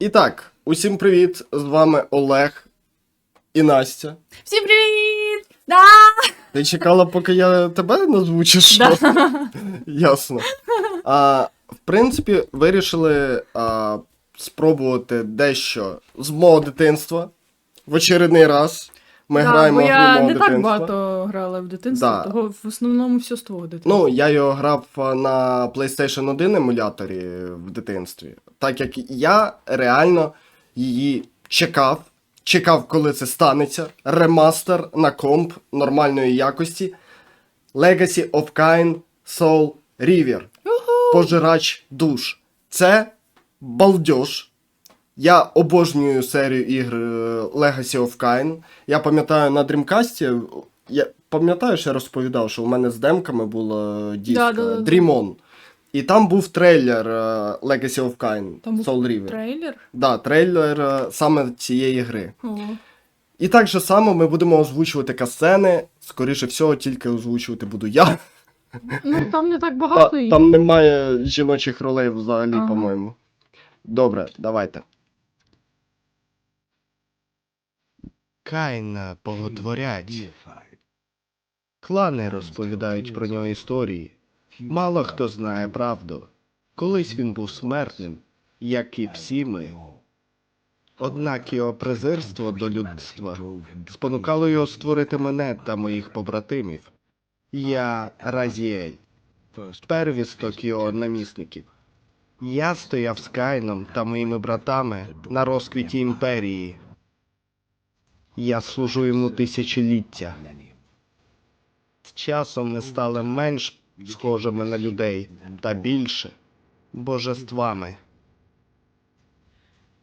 І так, усім привіт! З вами Олег і Настя. Всім привіт! Да! Ти чекала, поки я тебе назвучу, що? Да. Ясно. А, в принципі, вирішили а, спробувати дещо з мого дитинства. В очередний раз. Ми да, граємо бо гру я мого не дитинства. так багато грала в дитинстві, Да. того в основному все з твого дитинства. Ну, я його грав а, на PlayStation 1 емуляторі в дитинстві, так як я реально її чекав. Чекав, коли це станеться. Ремастер на комп нормальної якості. Legacy of Kain Soul River. Пожирач душ. Це балдеж. Я обожнюю серію ігр е, Legacy of Kain. Я пам'ятаю на Dreamcast, я пам'ятаю, що я розповідав, що у мене з демками Да, да, да, да. Dream On. І там був трейлер е, Legacy of Kain Там був Soul River. Трейлер? Да, трейлер е, саме цієї гри. Ого. І так же само ми будемо озвучувати касцени. Скоріше всього, тільки озвучувати буду я. Ну там не так Та, багато їх. там немає жіночих ролей взагалі, Ага. по-моєму. Добре, давайте. Каїна боготворять. Клани розповідають про нього історії. Мало хто знає правду. Колись він був смертним, як і всі ми. Однак його презирство до людства спонукало його створити мене та моїх побратимів. Я Разіель, первісток його намісників. Я стояв з Кайном та моїми братами на розквіті імперії. Я служу йому тисячоліття. З часом ми стали менш схожими на людей та більше божествами.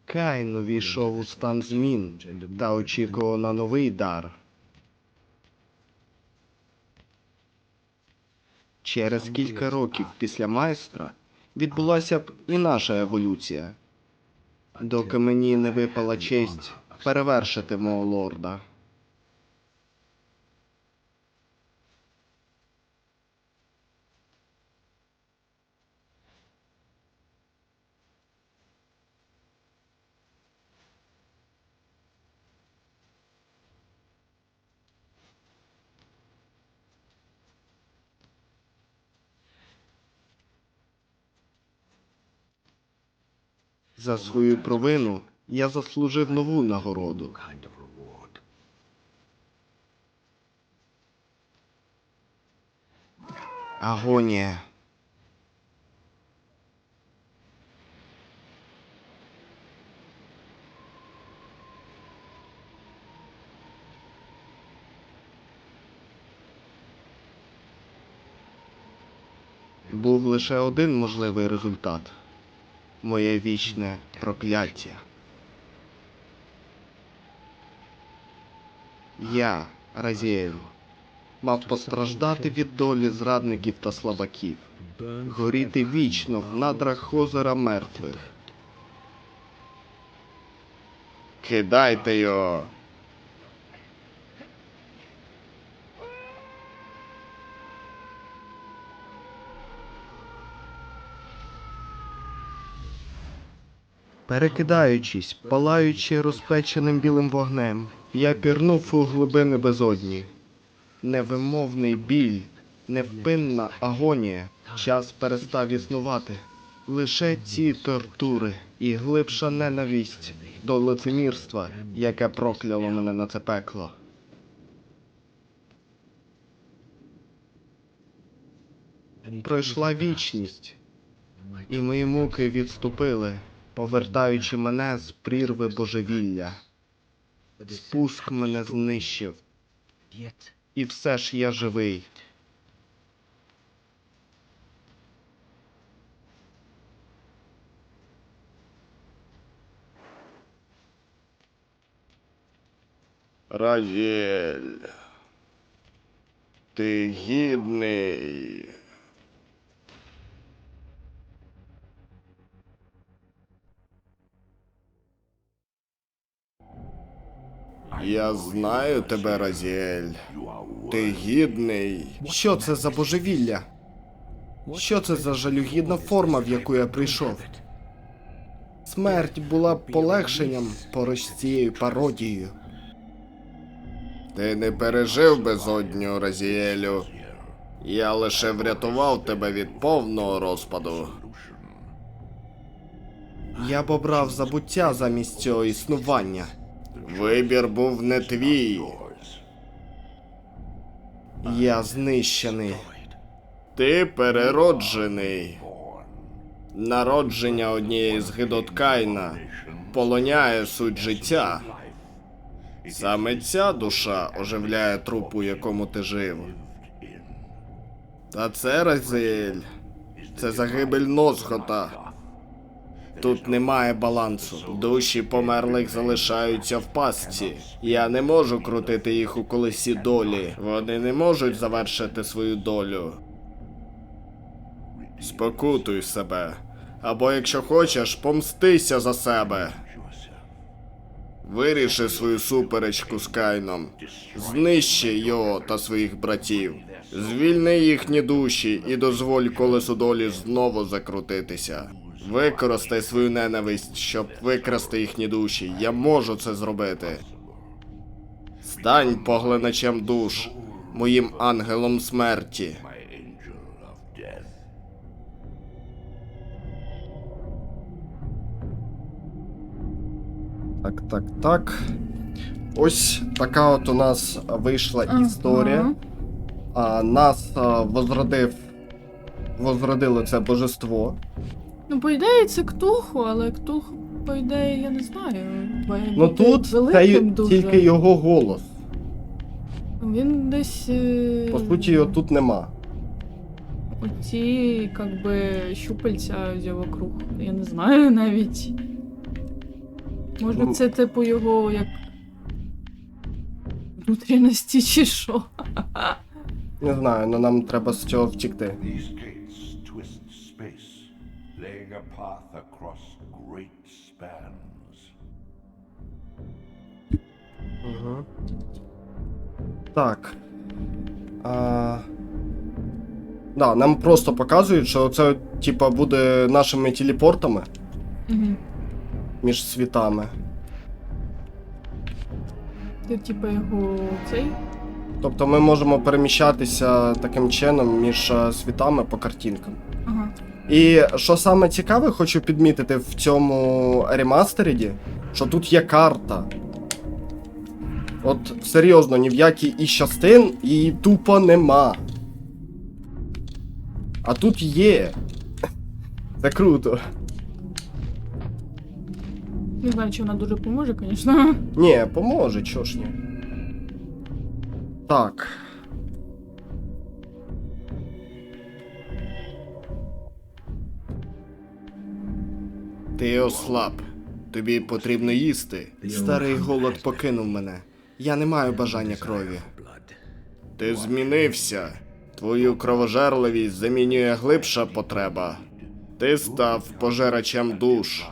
Каїн увійшов у стан змін та очікував на новий дар. Через кілька років після майстра відбулася б і наша еволюція, доки мені не випала честь перевершити мого лорда. За свою провину я заслужив нову нагороду. Агонія. Був лише один можливий результат моє вічне прокляття. Я, Разєєв, мав постраждати від долі зрадників та слабаків, горіти вічно в надрах озера мертвих. Кидайте його. Перекидаючись, палаючи розпеченим білим вогнем, я пірнув у глибини безодні. Невимовний біль, невпинна агонія. Час перестав існувати. Лише ці тортури і глибша ненависть до лицемірства, яке прокляло мене на це пекло. Пройшла вічність, і мої муки відступили, повертаючи мене з прірви божевілля. Спуск мене знищив, і все ж я живий. Разіль, ти гідний. Я знаю тебе, Разіель. Ти гідний. Що це за божевілля? Що це за жалюгідна форма, в яку я прийшов? Смерть була б полегшенням поруч з цією пародією. Ти не пережив безодню, Разіелю. Я лише врятував тебе від повного розпаду. Я б обрав забуття замість цього існування. Вибір був не твій. Я знищений. Ти перероджений. Народження однієї з гидот Кайна полоняє суть життя. Саме ця душа оживляє труп, у якому ти жив. Та це Разіель. Це загибель Носгота. Тут немає балансу. Душі померлих залишаються в пастці. Я не можу крутити їх у колесі долі. Вони не можуть завершити свою долю. Спокутуй себе. Або якщо хочеш, помстися за себе. Виріши свою суперечку з Кайном. Знищи його та своїх братів. Звільни їхні душі і дозволь колесу долі знову закрутитися. Використай свою ненависть, щоб викрасти їхні душі. Я можу це зробити. Стань поглиначем душ, моїм ангелом смерті. Так, так, так. Ось така от у нас вийшла Ага. історія. А, нас а, возродив. Возродило це божество. Ну, по ідеї, це Ктулху, але Ктулху, по ідеї, я не знаю. має Ну бути тут це великим й- дуже. тільки його голос. Він десь. е, По суті, його тут нема. Оці, як би, щупальця з вокруг. Я не знаю навіть. Може, Ну. це типу його як. Внутрішності чи що? Не знаю, але нам треба з цього втікти. These gates spans. Угу. Так. А... Да, нам просто показують, що це, типа, буде нашими телепортами Угу. між світами. Ти типу його цей. Тобто ми можемо переміщатися таким чином між е, світами по картинкам. Ага. І що саме цікаве, хочу підмітити в цьому ремастеріді, що тут є карта. От серйозно, ні в якій із частин її тупо нема. А тут є. Це круто. Не знаю, чи вона дуже поможе, звісно. Ні, поможе, чого ж ні. Так. Ти ослаб. Тобі потрібно їсти. Старий голод покинув мене. Я не маю бажання крові. Ти змінився. Твою кровожерливість замінює глибша потреба. Ти став пожерачем душ.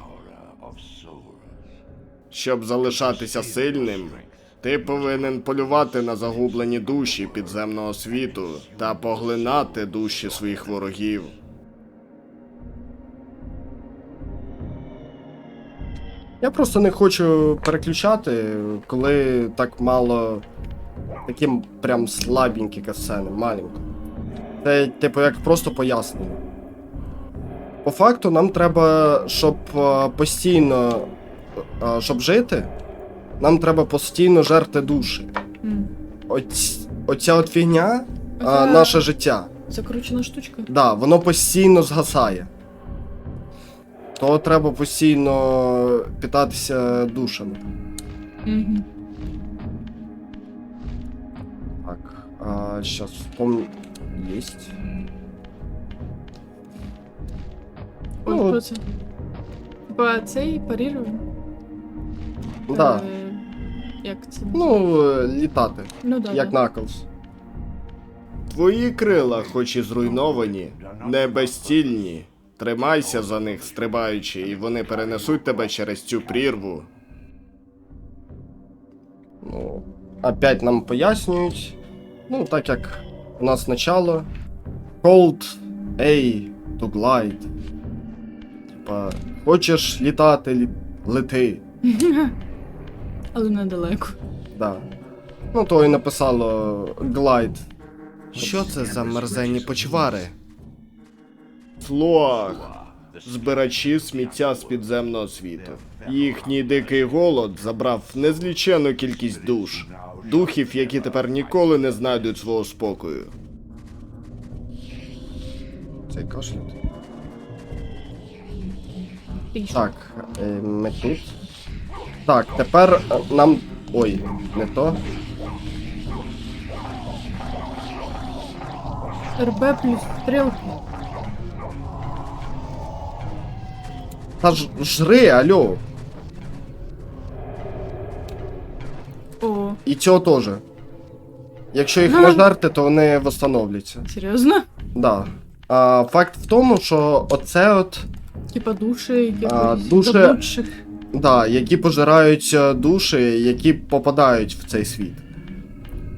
Щоб залишатися сильним, ти повинен полювати на загублені душі підземного світу та поглинати душі своїх ворогів. Я просто не хочу переключати, коли так мало. Такі прям слабенькі касцени, маленько. Це, типу, як просто пояснення. По факту, нам треба, щоб е, постійно щоб жити, нам треба постійно жерти душі. М. Оць, оця от фігня, Оця наше життя, Закручена штучка. да, воно постійно згасає. То треба постійно питатися душами. Угу. Так, а, сейчас вспомню. Есть. Ой, Ну, це? Типа цей парірую? Да. Е, Як це? Ну, літати, ну да, як да. Наклз. Твої крила, хоч і зруйновані, не безцільні. Тримайся за них, стрибаючи, і вони перенесуть тебе через цю прірву. Ну, опять нам пояснюють. Ну, так як у нас начало. Cold A to glide. Типа, Хочеш літати, лі- лети. Але недалеко. Да. Ну, то і написало глайд. Що це за мерзенні почвари? Флуаг. Збирачі сміття з підземного світу. Їхній дикий голод забрав незлічену кількість душ. Духів, які тепер ніколи не знайдуть свого спокою. Цей кашель. Так, е, ми тут. Так, тепер е, нам. Ой, не то. РБ плюс стрілки. Та ж жри, алло. О, І цього теж. Якщо їх не жерти, то вони восстановляться. серйозно? Да. А, факт в тому, що оце от. Типа душі, якихось А, душі- Да, які пожирають е, душі, які попадають в цей світ.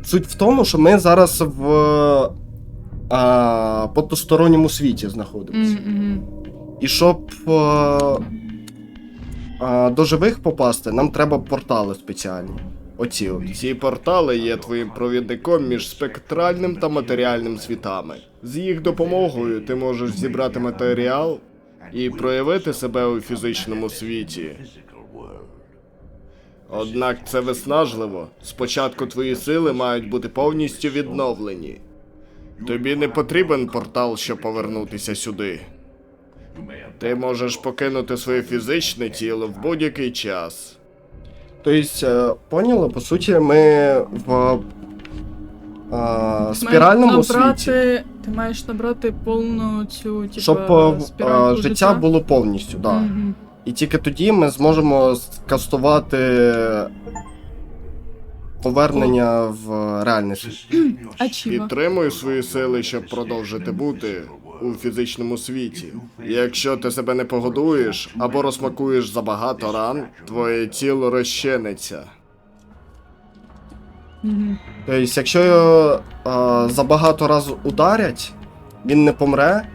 Суть в тому, що ми зараз в а, потусторонньому світі знаходимося. М-м. І щоб е, а, до живих попасти, нам треба портали спеціальні. Оці от. Ці портали є твоїм провідником між спектральним та матеріальним світами. З їх допомогою ти можеш зібрати матеріал і проявити себе у фізичному світі. Однак це виснажливо. Спочатку твої сили мають бути повністю відновлені. Тобі не потрібен портал, щоб повернутися сюди. Ти можеш покинути своє фізичне тіло в будь-який час. Тобто, е, поняли, по суті, ми в а, Ти спіральному маєш світі. набрати, Ти маєш набрати повну цю, типа, Щоб е, е, життя було повністю, да. Мгм. І тільки тоді ми зможемо скастувати повернення в чіва? Підтримуй свої сили, щоб продовжити бути у фізичному світі. Якщо ти себе не погодуєш або розсмакуєш забагато ран, твоє тіло розчиниться. Тобто, якщо його е, забагато раз ударять, він не помре,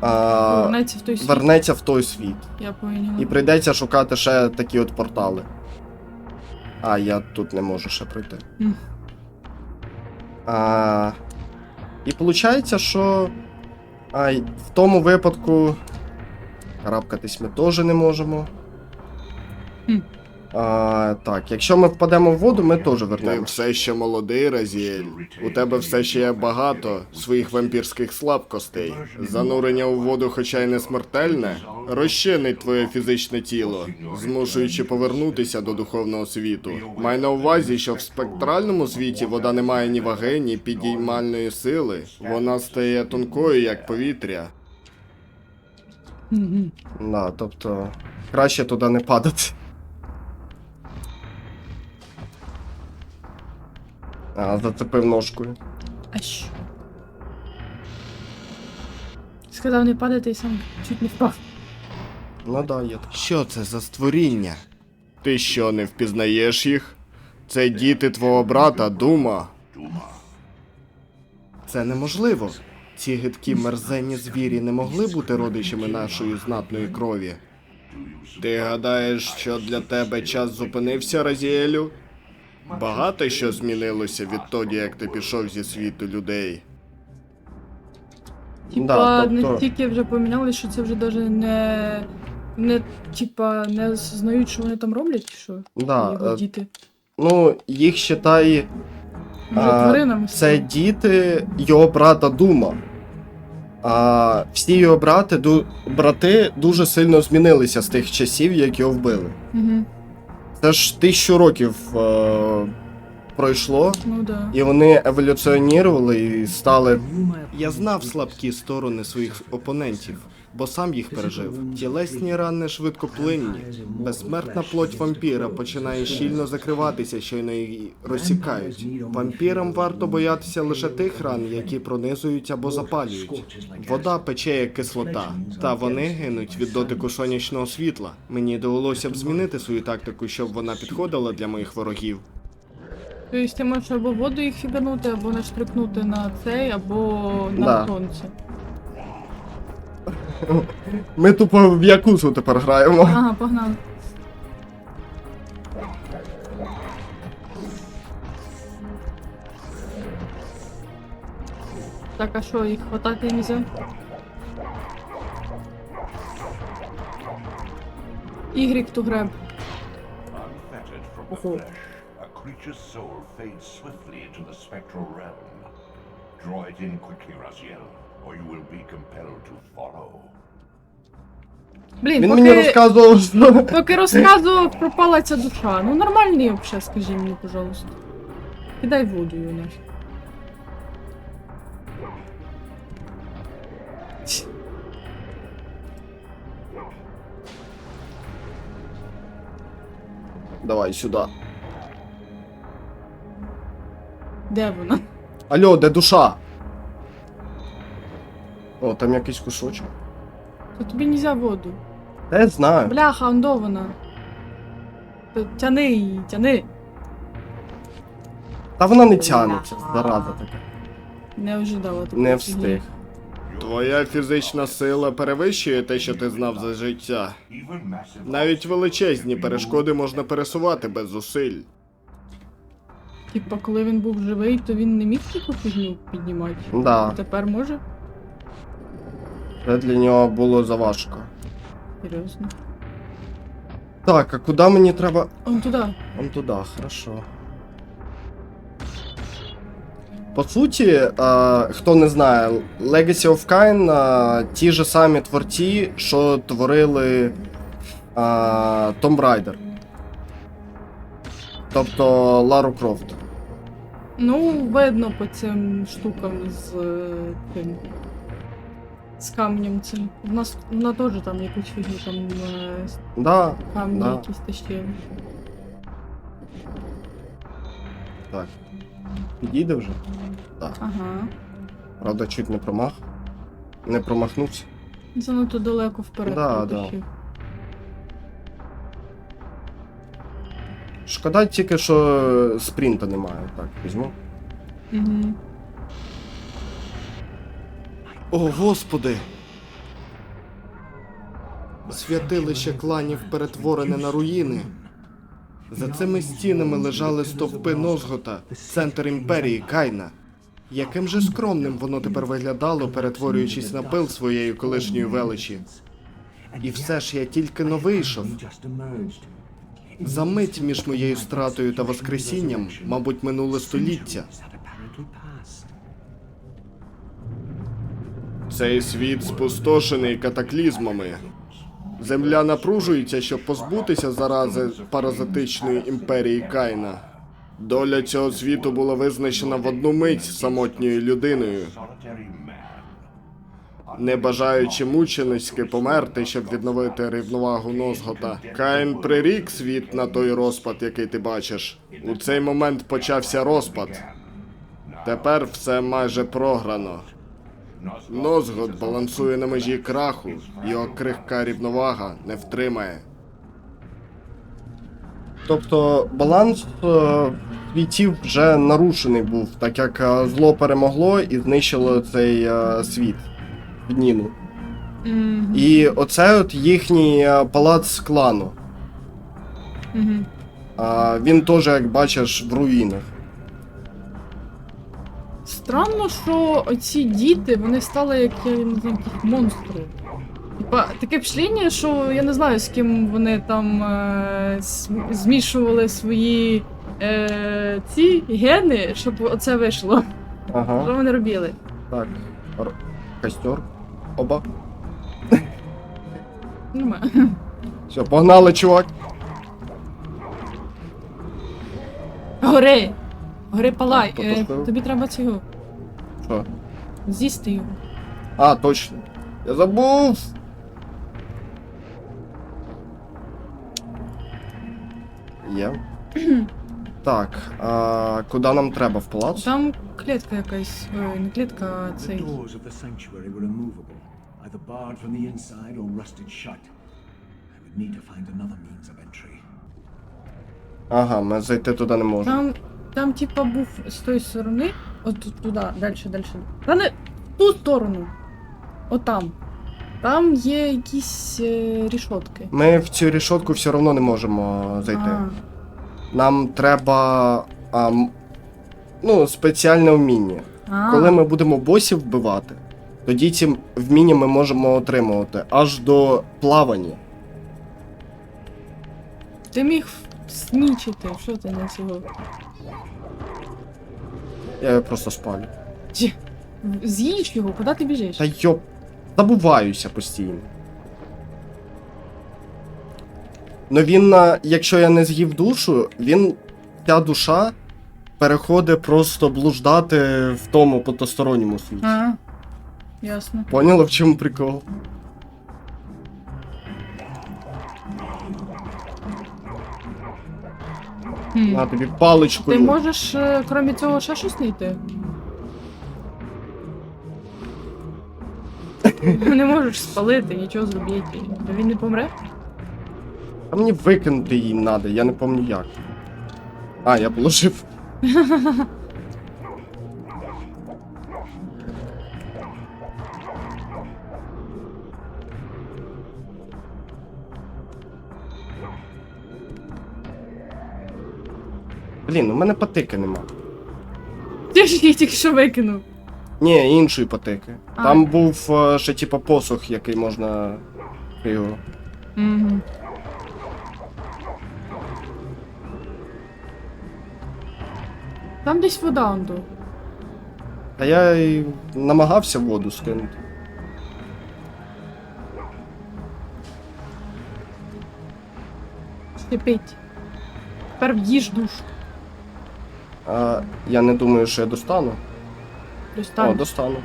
а Повернеться в той світ. вернеться в той світ. Я поняла. І прийдеться шукати ще такі от портали. А, я тут не можу ще пройти. Мгм. А, і виходить, що а, в тому випадку карабкатись ми теж не можемо. Хм. А, так, якщо ми впадемо в воду, ми теж Ти все ще молодий, Разіель. У тебе все ще є багато своїх вампірських слабкостей. Занурення у воду, хоча й не смертельне, розчинить твоє фізичне тіло, змушуючи повернутися до духовного світу. Май на увазі, що в спектральному світі вода не має ні ваги, ні підіймальної сили. Вона стає тонкою, як повітря. Да, тобто краще туди не падати. А, зацепив ножкою. А що? Сказав не падати і сам чуть не впав. Ну да, є таке. Що це за створіння? Ти що, не впізнаєш їх? Це діти твого брата, Дума. Це неможливо. Ці гидкі мерзенні звірі не могли бути родичами нашої знатної крові. Ти гадаєш, що для тебе час зупинився, Разіелю? Багато що змінилося відтоді, як ти пішов зі світу людей. Типа, Да, тобто- настільки вже поміняли, що це вже навіть не. Не, типа, не знають, що вони там роблять, що? Да, Його е, діти. ну, їх считай. А, Це діти його брата Дума. А всі його брати, ду, брати дуже сильно змінилися з тих часів, як його вбили. Угу. Це ж тисячу років е, пройшло, Ну да. і вони еволюціонірували і стали. Я знав слабкі сторони своїх опонентів, бо сам їх пережив. Тілесні рани швидкоплинні. Безсмертна плоть вампіра починає щільно закриватися, щойно її розсікають. Вампірам варто боятися лише тих ран, які пронизують або запалюють. Вода пече як кислота, та вони гинуть від дотику сонячного світла. Мені довелося б змінити свою тактику, щоб вона підходила для моїх ворогів. Тобто ти можеш або воду їх фіганути, або наштрикнути на цей, або на Да. сонце. Ми тупо в якузу тепер граємо. Ага, погнали. Так, а що, їх хватати нельзя? Y to grab. Unfettered from the Oh. flesh, a creature's soul fades swiftly into the spectral realm. Draw it in quickly, Raziel, or you will be compelled to follow. Блін, Він мені поки, розказував, що. поки розказував, пропала ця душа. Ну нормальний вообще, скажи мені, пожалуйста. Кидай воду її нафіг. Давай сюди. Де вона? Алло, де душа? Там якийсь кусочок. То тобі нельзя воду. Та я знаю. Бляха, он. То Тяни її, тяни. Та вона не тягнеться, зараза така. Не ожидала такого. Не встиг. Твоя фізична сила перевищує те, що ти знав за життя. Навіть величезні перешкоди можна пересувати без зусиль. Типа, коли він був живий, то він не міг таку фігню піднімати. Да, А тепер може? Це для нього було заважко. Серйозно. Так, а куди мені треба. Он туди. Он туди, хорошо. По суті, е, хто не знає, Legacy of Kain е, ті ж самі творці, що творили е, Tomb Raider. Тобто Лару Крофт. Ну, видно по цим штукам з е, тим. З камнем цим. У нас вона теж там якусь фігню там е, Да, камні Да. якісь тащили. так. Підійде вже? Так. Ага. Правда, чуть не промах. Не промахнувся. Занадто далеко вперед Да, потащив. Шкода тільки, що спринта немає. Так, візьму. Угу. О, Господи! Святилище кланів перетворене на руїни. За цими стінами лежали стовпи Нозгота, центр імперії Кайна. Яким же скромним воно тепер виглядало, перетворюючись на пил своєї колишньої величі. І все ж я тільки но вийшов. За мить між моєю стратою та воскресінням, мабуть, минуле століття. Цей світ спустошений катаклізмами. Земля напружується, щоб позбутися зарази паразитичної імперії Кайна. Доля цього світу була визначена в одну мить самотньою людиною, не бажаючи мученицьки померти, щоб відновити рівновагу Нозгота. Каїн прирік світ на той розпад, який ти бачиш. У цей момент почався розпад. Тепер все майже програно. Нозгод балансує на межі краху, його крихка рівновага не втримає. Тобто баланс е, світів вже нарушений був, так як е, зло перемогло і знищило цей е, світ в Ніну. Угу. І оце от їхній е, палац клану. Угу. А, він теж, як бачиш, в руїнах. Странно, що оці діти, вони стали як я не знаю, монстри. Типа, таке впечатлення, що я не знаю, з ким вони там е, змішували свої е, ці гени, щоб оце вийшло. Що вони робили? Так. Р- Костер. Оба. Все, погнали, чувак. Гори! Гори палай! Так, Е, тобі треба цього. Що? З'їсти його. А, точно. Я забув. Є. так, а, куди нам треба в палац? Там клітка якась. Ой, не клітка, а цей. doors of the sanctuary were immovable, either barred from the inside or rusted shut. I would need to find another means of entry. Ага, ми зайти туди не можемо. Там, там типа був з тої сторони, от тут- туди, далі, далі. Та не в ту сторону. Отам. Там є якісь е, рішотки. Ми в цю рішотку все одно не можемо зайти. А, Нам треба. А, м- ну, спеціальне вміння. а. Коли ми будемо босів вбивати, тоді ці вміння ми можемо отримувати аж до плавання. Ти міг снічити, що ти на цього? Я його просто спалю. Чи- З'їж його, куди ти біжиш? Та йоп, забуваюся постійно. Ну він, на- якщо я не з'їв душу, він. Ця душа переходить просто блуждати в тому потосторонньому світі. А, ясно. Поняла, в чому прикол? На тобі паличку. Ти можеш, е, крім цього, ще щось знайти? Не можеш спалити, нічого зробити. То він не помре? А мені викинути її треба, я не пам'ятаю як. А, я положив. Блін, у мене патики нема. Ти ж їх тільки що викинув. Ні, іншої патики. А. Там був е, ще типа посох, який можна його. Угу. Там десь вода онду. Та я й намагався воду скинути. Шипить. Тепер в'їж душу. А я не думаю, що я достану. О, достану.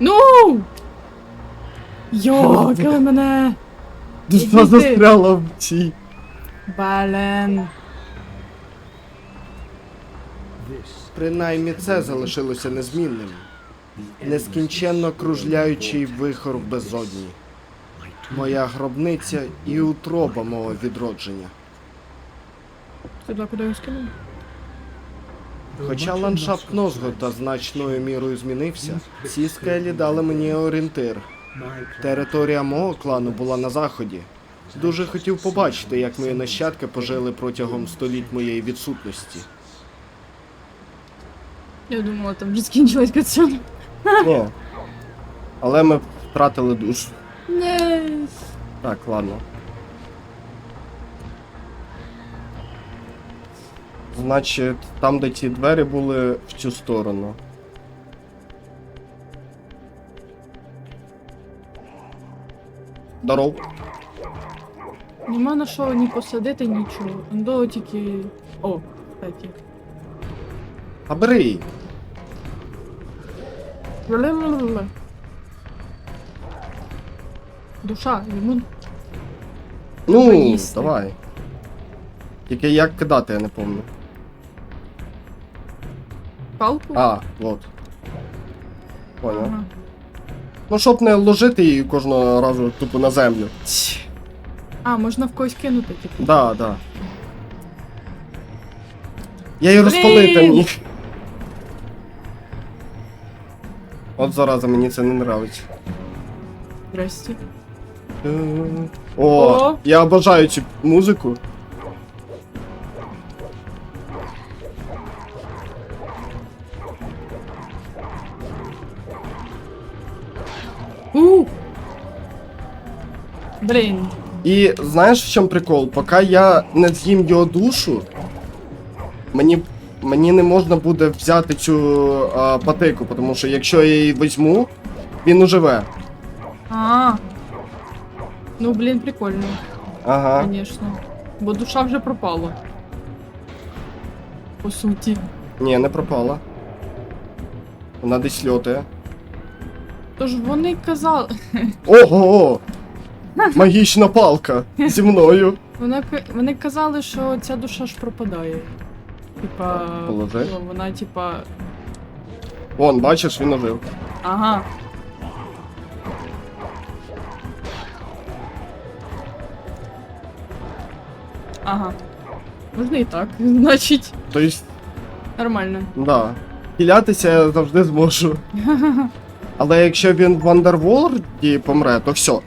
Ну! Йо, кили мене! Іди ти. застряла в цій. Бален. Принаймні це залишилося незмінним. Нескінченно кружляючий вихор в безодні. Моя гробниця і утроба мого відродження. Сюди куди я скинув? Хоча ландшафт Нозгота значною мірою змінився, ці скелі дали мені орієнтир. Територія мого клану була на заході. Дуже хотів побачити, як мої нащадки пожили протягом століть моєї відсутності. Я думала, там вже скінчилась кацюна. Ні. Але ми втратили душу. Не. Так, ладно. Значить, там, де ті двері були, в цю сторону. Здоров. Нема на що ні посадити, нічого. До тільки. О, кстати. А бери її. Ла-ла-ла-ла-ла. Душа, йому Ну, Поїсти. давай. Тільки як кидати, я не пам'ятаю. Палку. А, от. Понял. Ага. Ну, щоб не ложити її кожного разу тупо на землю. А, можна в когось кинути, типу. Да, да. Я її розпалити міг. От зараза, мені це не нравиться. Здрасте. Е, О, О! я обожаю цю музику. Блін. І знаєш в чому прикол? Поки я не з'їм його душу, мені, мені не можна буде взяти цю а, патику, тому що якщо я її візьму, він уживе. А. Ну, блін, прикольно, Ага. звісно. Бо душа вже пропала. По суті. Ні, не пропала. Вона десь льотає. Тож вони казали. Ого! Магічна палка зі мною. Вона, вони казали, що ця душа ж пропадає. Типа. Положи. ну, Вона, типа. Вон, бачиш, він ожив. Ага. Ага. Можна і так, значить, Тобто, нормально. да. хілятися я завжди зможу. Але якщо він в Андерворлді помре, то все.